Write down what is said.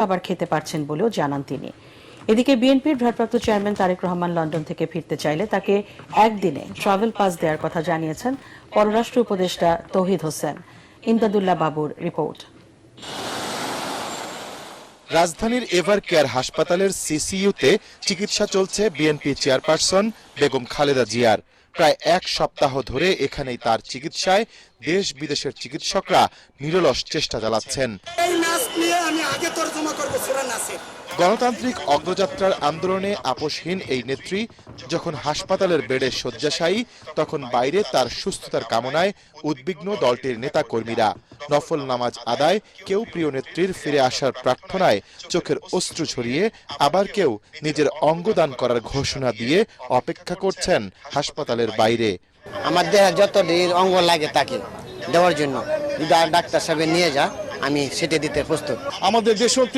খাবার খেতে পারছেন বলেও জানান তিনি। এদিকে বিএনপির ভারপ্রাপ্ত চেয়ারম্যান তারেক রহমান লন্ডন থেকে ফিরতে চাইলে তাকে একদিনে ট্রাভেল পাস দেওয়ার কথা জানিয়েছেন পররাষ্ট্র উপদেষ্টা তৌহিদ হোসেন। ইমদাদুল্লাহ বাবুর রিপোর্ট। রাজধানীর এভার কেয়ার হাসপাতালের সিসিইউতে চিকিৎসা চলছে বিএনপি চেয়ারপারসন বেগম খালেদা জিয়ার। প্রায় এক সপ্তাহ ধরে এখানেই তার চিকিৎসায় দেশ বিদেশের চিকিৎসকরা নিরলস চেষ্টা চালাচ্ছেন। গণতান্ত্রিক অগ্রযাত্রার আন্দোলনে আপোষহীন এই নেত্রী যখন হাসপাতালের বেডে শয্যাশায়ী তখন বাইরে তার সুস্থতার কামনায় উদ্বিগ্ন দলটির নেতাকর্মীরা। নফল নামাজ আদায় কেউ প্রিয় নেত্রীর ফিরে আসার প্রার্থনায় চোখের অশ্রু ছড়িয়ে আবার কেউ নিজের অঙ্গদান করার ঘোষণা দিয়ে অপেক্ষা করছেন হাসপাতালের বাইরে। আমার দেহে যত অঙ্গ লাগে তাকে দেওয়ার জন্য। ডাক্তার সাহেব নিয়ে যা আমি সেটা দিতে প্রস্তুত। আমাদের দেশত্রী